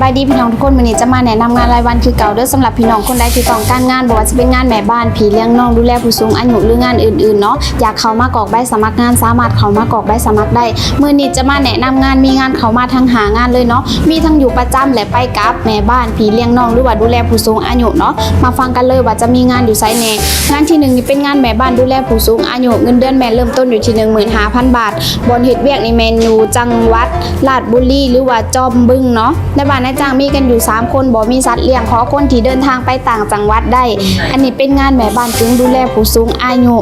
บายดีพี่น้องทุกคนวันนี้จะมาแนะนำงานรายวันคือเก่าเด้อสำหรับพี่น้องคนใดที่ต้องการงานบอกว่าจะเป็นงานแม่บ้านผีเลี้ยงน้องดูแลผู้สูงอายุหรืองานอื่นๆเนาะอยากเข้ามากรอกใบสมัครงานสามารถเข้ามากรอกใบสมัครได้มื้อนี้จะมาแนะนำงานมีงานเข้ามาทั้งหางานเลยเนาะมีทั้งอยู่ประจำและไปกับแม่บ้านผีเลี้ยงน้องหรือว่าดูแลผู้สูงอายุเนาะมาฟังกันเลยว่าจะมีงานอยู่ไซแน่งานที่หนึ่งนี่เป็นงานแม่บ้านดูแลผู้สูงอายุเงินเดือนแม่เริ่มต้นอยู่ที่15,000บาทบนเฮ็ดเวียกในเมนูจังหวัดลาดบุรีหรือว่าจอมบึงเนาะในบ้านนายจ้างมีกันอยู่ 3 คนบ่มีสัตว์เลี้ยงขอคนที่เดินทางไปต่างจังหวัดได้ อันนี้เป็นงานแม่บ้านกึ่งดูแลผู้สูงอายุ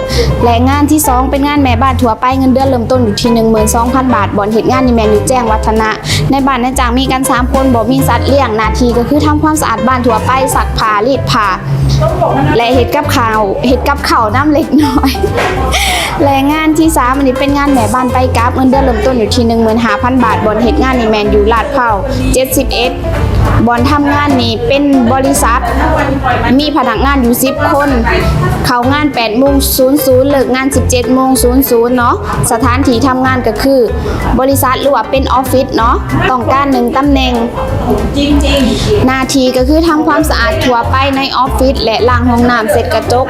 และงานที่ 2 เป็นงานแม่บ้านทั่วไปเงินเดือนเริ่มต้นอยู่ที่ 12,000 บาทบ่อนเฮ็ดงานนี่แม่นอยู่แจ้งวัฒนะ ในบ้านนายจ้างมีกัน 3 คนบ่มีสัตว์เลี้ยงหน้าที่ก็คือทำความสะอาดบ้านทั่วไปซักผ้ารีดผ้าและเห็ดกับข้าวเห็ดกับข้าวน้ำเล็กน้อยและงาน ที่สามอันนี้เป็นงานแหม่บ้านไปกราฟเงินเดือนเริ่มต้นอยู่ที่15,000บาทบอนเหตุงานนี่แมนยูลาดเผา71บอนทำงานนี่เป็นบริษัท มีพนักงานอยู่10คน เขางาน8โมง00เลิกงาน 17โมง00เนาะสถานที่ทำงานก็คือ บริษัทหรือว่าเป็นออฟฟิศเนาะต้องการหนึ่งตำแหน่งหน้าที่ก็คือทำความสะอาดทั่วไปในออฟฟิศและล้างห้องน้ำเสร็จกระจก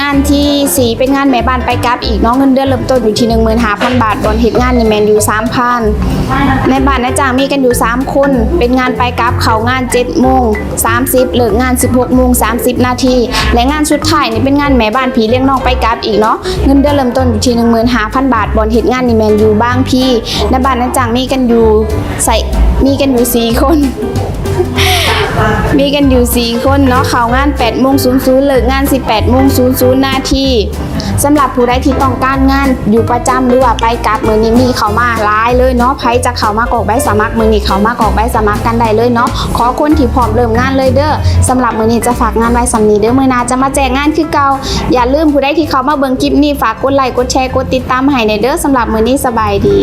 งานที่4เป็นงานแม่บ้านไปกราฟอีกเน้องเงินเดือนเริ่มต้นอยู่ที่15,000 บาทบนเหตุงานนี่แมนอยู่3,000ในบ้านนายจ้างมีกันอยู่ 3 คน เป็นงานไปกราฟเขางาน7โมง30เลิกงาน 16โมง30 นาทีและงานสุดท้ายนี่เป็นงานแม่บ้านผีเลี้ยงน้องไปกราฟอีกเนาะเงินเดือนเริ่มต้นอยู่ที่15,000บาทบอลเหตุงานนี่แมนอยู่บางพี่ในบ้านนายจ้างมีกันอยู่ใส่มีกันอยู่สี่คน มีกันอยู่ 4 คนเนาะเข้างาน8โมง00เลิกงาน 18โมง00นาทีสำหรับผู้ใดที่ต้องการงานอยู่ประจำหรือว่าไปกลับมือนี้มีเขามาหลายเลยเนาะไผจะเข้ามากอกใบสมัครมือนี้เขามากอกใบสมัครกันได้เลยเนาะขอคนที่พร้อมเริ่มงานเลยเด้อสำหรับมือนี้จะฝากงานไว้สำนีเด้อมือนาจะมาแจกงานคือเก่าอย่าลืมผู้ใดที่เขามาเบิ่งคลิปนี้ฝากกดไลค์กดแชร์กดติดตามให้ในเด้อสำหรับมือนี้สบายดี